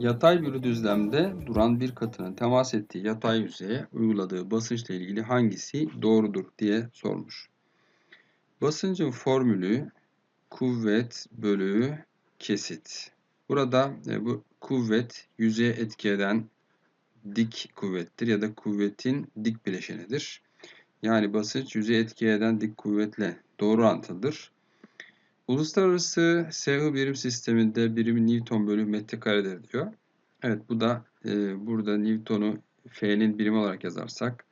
Yatay bir düzlemde duran bir katının temas ettiği yatay yüzeye uyguladığı basınçla ilgili hangisi doğrudur diye sormuş. Basıncın formülü kuvvet bölü kesit. Burada e, bu kuvvet yüzeye etki eden dik kuvvettir ya da kuvvetin dik bileşenidir. Yani basınç yüzeye etki eden dik kuvvetle doğru orantılıdır. Uluslararası SI birim sisteminde birimi Newton bölü metrekaredir diyor. Evet bu da e, burada Newton'u F'nin birimi olarak yazarsak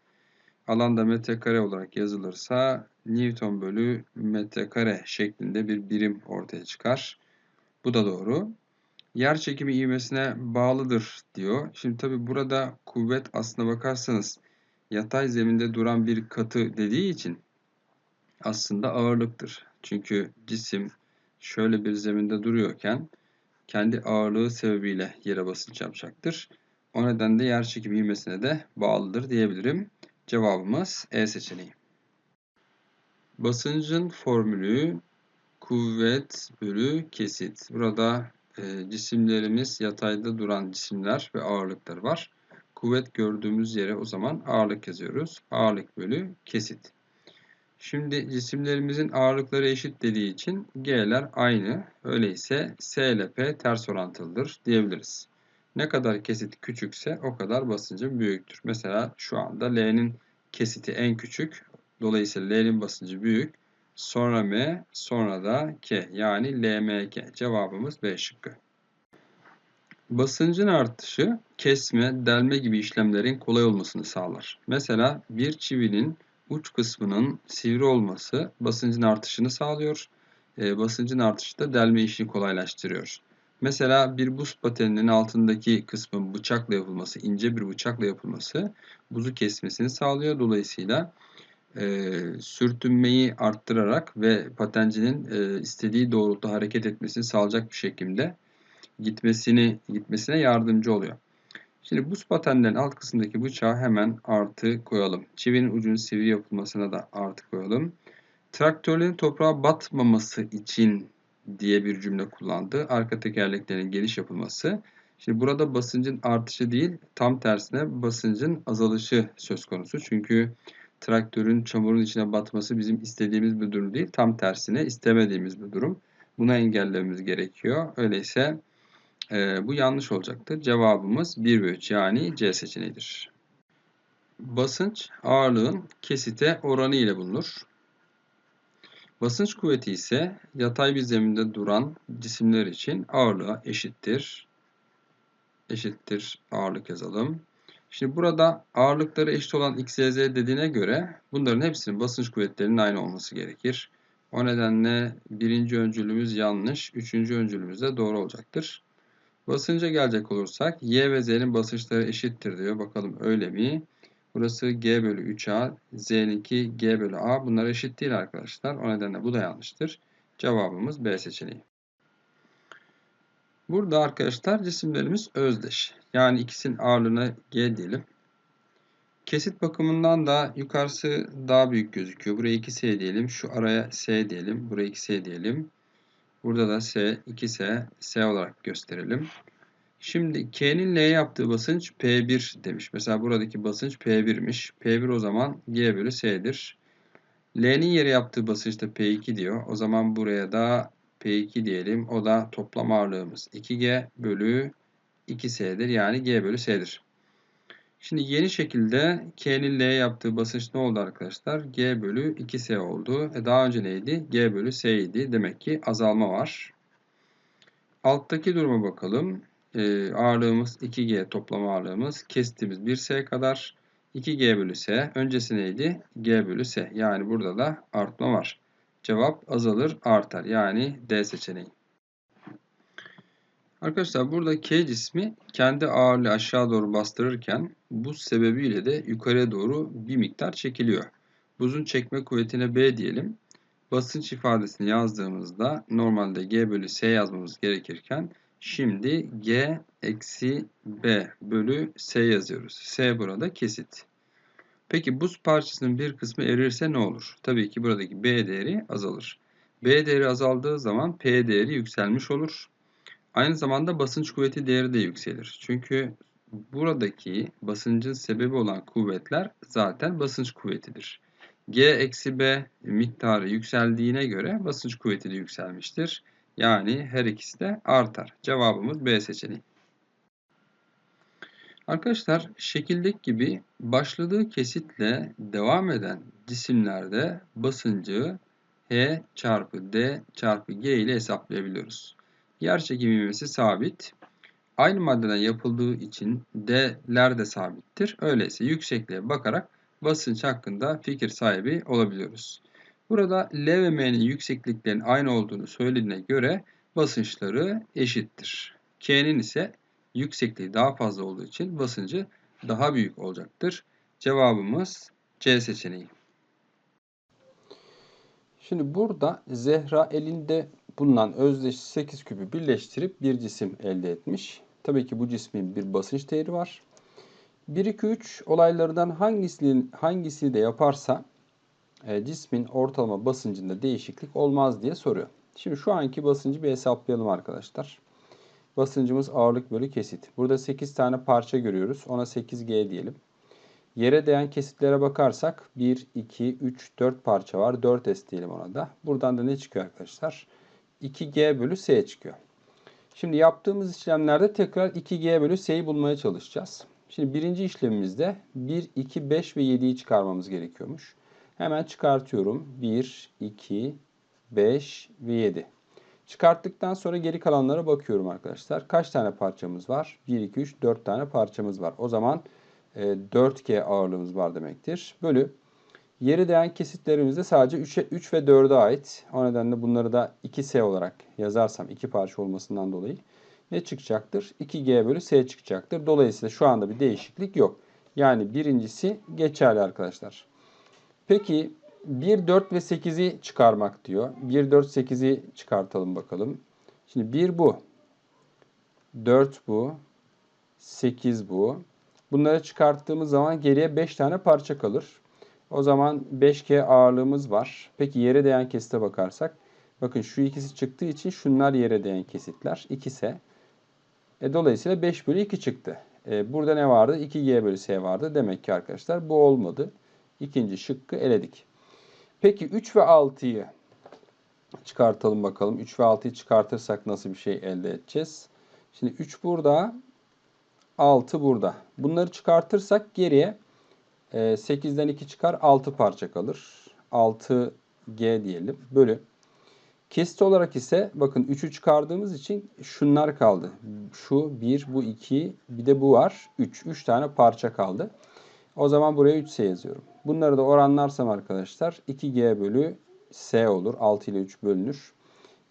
alanda metrekare olarak yazılırsa Newton bölü metrekare şeklinde bir birim ortaya çıkar. Bu da doğru. Yer çekimi ivmesine bağlıdır diyor. Şimdi tabi burada kuvvet aslına bakarsanız yatay zeminde duran bir katı dediği için aslında ağırlıktır. Çünkü cisim şöyle bir zeminde duruyorken kendi ağırlığı sebebiyle yere basınç yapacaktır. O nedenle yer çekimi ivmesine de bağlıdır diyebilirim. Cevabımız E seçeneği. Basıncın formülü kuvvet bölü kesit. Burada e, cisimlerimiz yatayda duran cisimler ve ağırlıkları var. Kuvvet gördüğümüz yere o zaman ağırlık yazıyoruz. Ağırlık bölü kesit. Şimdi cisimlerimizin ağırlıkları eşit dediği için G'ler aynı. Öyleyse S ile P ters orantılıdır diyebiliriz. Ne kadar kesit küçükse o kadar basıncın büyüktür. Mesela şu anda L'nin kesiti en küçük. Dolayısıyla L'nin basıncı büyük. Sonra M, sonra da K. Yani LMK. Cevabımız B şıkkı. Basıncın artışı kesme, delme gibi işlemlerin kolay olmasını sağlar. Mesela bir çivinin uç kısmının sivri olması basıncın artışını sağlıyor. E, basıncın artışı da delme işini kolaylaştırıyor. Mesela bir buz pateninin altındaki kısmın bıçakla yapılması, ince bir bıçakla yapılması buzu kesmesini sağlıyor. Dolayısıyla e, sürtünmeyi arttırarak ve patencinin e, istediği doğrultuda hareket etmesini sağlayacak bir şekilde gitmesini gitmesine yardımcı oluyor. Şimdi buz patenlerin alt kısmındaki bıçağı hemen artı koyalım. Çivinin ucunun sivri yapılmasına da artı koyalım. Traktörlerin toprağa batmaması için diye bir cümle kullandı. Arka tekerleklerin geniş yapılması. Şimdi burada basıncın artışı değil, tam tersine basıncın azalışı söz konusu. Çünkü traktörün çamurun içine batması bizim istediğimiz bir durum değil. Tam tersine istemediğimiz bir durum. Buna engellememiz gerekiyor. Öyleyse e, bu yanlış olacaktır. Cevabımız 1 ve 3 yani C seçeneğidir. Basınç ağırlığın kesite oranı ile bulunur. Basınç kuvveti ise yatay bir zeminde duran cisimler için ağırlığa eşittir. Eşittir ağırlık yazalım. Şimdi burada ağırlıkları eşit olan x, y, z dediğine göre bunların hepsinin basınç kuvvetlerinin aynı olması gerekir. O nedenle birinci öncülümüz yanlış, üçüncü öncülümüz de doğru olacaktır. Basınca gelecek olursak y ve z'nin basınçları eşittir diyor. Bakalım öyle mi? Burası g bölü 3a, z'ninki g bölü a. Bunlar eşit değil arkadaşlar. O nedenle bu da yanlıştır. Cevabımız B seçeneği. Burada arkadaşlar cisimlerimiz özdeş. Yani ikisinin ağırlığına G diyelim. Kesit bakımından da yukarısı daha büyük gözüküyor. Buraya 2S diyelim. Şu araya S diyelim. Buraya 2S diyelim. Burada da S, 2S, S olarak gösterelim. Şimdi K'nin L'ye yaptığı basınç P1 demiş. Mesela buradaki basınç P1'miş. P1 o zaman G bölü S'dir. L'nin yere yaptığı basınç da P2 diyor. O zaman buraya da P2 diyelim. O da toplam ağırlığımız 2G bölü 2S'dir. Yani G bölü S'dir. Şimdi yeni şekilde K'nin L'ye yaptığı basınç ne oldu arkadaşlar? G bölü 2S oldu. E daha önce neydi? G bölü S idi. Demek ki azalma var. Alttaki duruma bakalım. E, ağırlığımız 2G toplam ağırlığımız. Kestiğimiz 1S kadar. 2G bölü S. Öncesi neydi? G bölü S. Yani burada da artma var. Cevap azalır artar. Yani D seçeneği. Arkadaşlar burada K cismi kendi ağırlığı aşağı doğru bastırırken buz sebebiyle de yukarıya doğru bir miktar çekiliyor. Buzun çekme kuvvetine B diyelim. Basınç ifadesini yazdığımızda normalde G bölü S yazmamız gerekirken şimdi G eksi B bölü S yazıyoruz. S burada kesit. Peki buz parçasının bir kısmı erirse ne olur? Tabii ki buradaki B değeri azalır. B değeri azaldığı zaman P değeri yükselmiş olur. Aynı zamanda basınç kuvveti değeri de yükselir. Çünkü buradaki basıncın sebebi olan kuvvetler zaten basınç kuvvetidir. G eksi B miktarı yükseldiğine göre basınç kuvveti de yükselmiştir. Yani her ikisi de artar. Cevabımız B seçeneği. Arkadaşlar şekildeki gibi başladığı kesitle devam eden cisimlerde basıncı H çarpı D çarpı G ile hesaplayabiliyoruz. Yer çekimi ivmesi sabit. Aynı maddeden yapıldığı için D'ler de sabittir. Öyleyse yüksekliğe bakarak basınç hakkında fikir sahibi olabiliyoruz. Burada L ve M'nin yüksekliklerinin aynı olduğunu söylediğine göre basınçları eşittir. K'nin ise yüksekliği daha fazla olduğu için basıncı daha büyük olacaktır. Cevabımız C seçeneği. Şimdi burada Zehra elinde bulunan özdeş 8 küpü birleştirip bir cisim elde etmiş. Tabii ki bu cismin bir basınç değeri var. 1, 2, 3 olaylardan hangisini, hangisini de yaparsa e, cismin ortalama basıncında değişiklik olmaz diye soruyor. Şimdi şu anki basıncı bir hesaplayalım arkadaşlar. Basıncımız ağırlık bölü kesit. Burada 8 tane parça görüyoruz. Ona 8G diyelim. Yere değen kesitlere bakarsak 1, 2, 3, 4 parça var. 4S diyelim ona da. Buradan da ne çıkıyor arkadaşlar? 2G bölü S çıkıyor. Şimdi yaptığımız işlemlerde tekrar 2G bölü S'yi bulmaya çalışacağız. Şimdi birinci işlemimizde 1, 2, 5 ve 7'yi çıkarmamız gerekiyormuş. Hemen çıkartıyorum. 1, 2, 5 ve 7. Çıkarttıktan sonra geri kalanlara bakıyorum arkadaşlar. Kaç tane parçamız var? 1, 2, 3, 4 tane parçamız var. O zaman 4G e, ağırlığımız var demektir. Bölü yeri değen kesitlerimizde sadece 3'e 3 ve 4'e ait. O nedenle bunları da 2S olarak yazarsam iki parça olmasından dolayı ne çıkacaktır? 2G bölü S çıkacaktır. Dolayısıyla şu anda bir değişiklik yok. Yani birincisi geçerli arkadaşlar. Peki 1, 4 ve 8'i çıkarmak diyor. 1, 4, 8'i çıkartalım bakalım. Şimdi 1 bu. 4 bu. 8 bu. Bunları çıkarttığımız zaman geriye 5 tane parça kalır. O zaman 5K ağırlığımız var. Peki yere değen kesite bakarsak. Bakın şu ikisi çıktığı için şunlar yere değen kesitler. 2 ise. E, dolayısıyla 5 bölü 2 çıktı. E, burada ne vardı? 2G bölü S vardı. Demek ki arkadaşlar bu olmadı. İkinci şıkkı eledik. Peki 3 ve 6'yı çıkartalım bakalım. 3 ve 6'yı çıkartırsak nasıl bir şey elde edeceğiz? Şimdi 3 burada, 6 burada. Bunları çıkartırsak geriye 8'den e, 2 çıkar 6 parça kalır. 6G diyelim. Bölü. Kesit olarak ise bakın 3'ü çıkardığımız için şunlar kaldı. Şu 1, bu 2, bir de bu var. 3. 3 tane parça kaldı. O zaman buraya 3S yazıyorum. Bunları da oranlarsam arkadaşlar 2G bölü S olur. 6 ile 3 bölünür.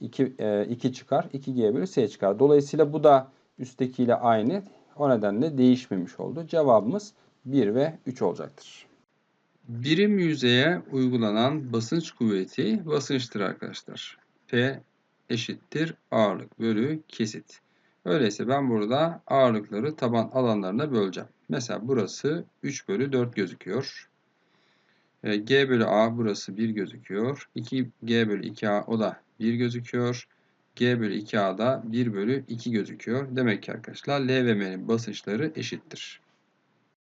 2, e, 2 çıkar. 2G bölü S çıkar. Dolayısıyla bu da üsttekiyle aynı. O nedenle değişmemiş oldu. Cevabımız 1 ve 3 olacaktır. Birim yüzeye uygulanan basınç kuvveti basınçtır arkadaşlar. P eşittir ağırlık bölü kesit. Öyleyse ben burada ağırlıkları taban alanlarına böleceğim. Mesela burası 3 bölü 4 gözüküyor. E, G bölü A burası 1 gözüküyor. 2G bölü 2A o da 1 gözüküyor. G bölü 2A da 1 bölü 2 gözüküyor. Demek ki arkadaşlar L ve M'nin basınçları eşittir.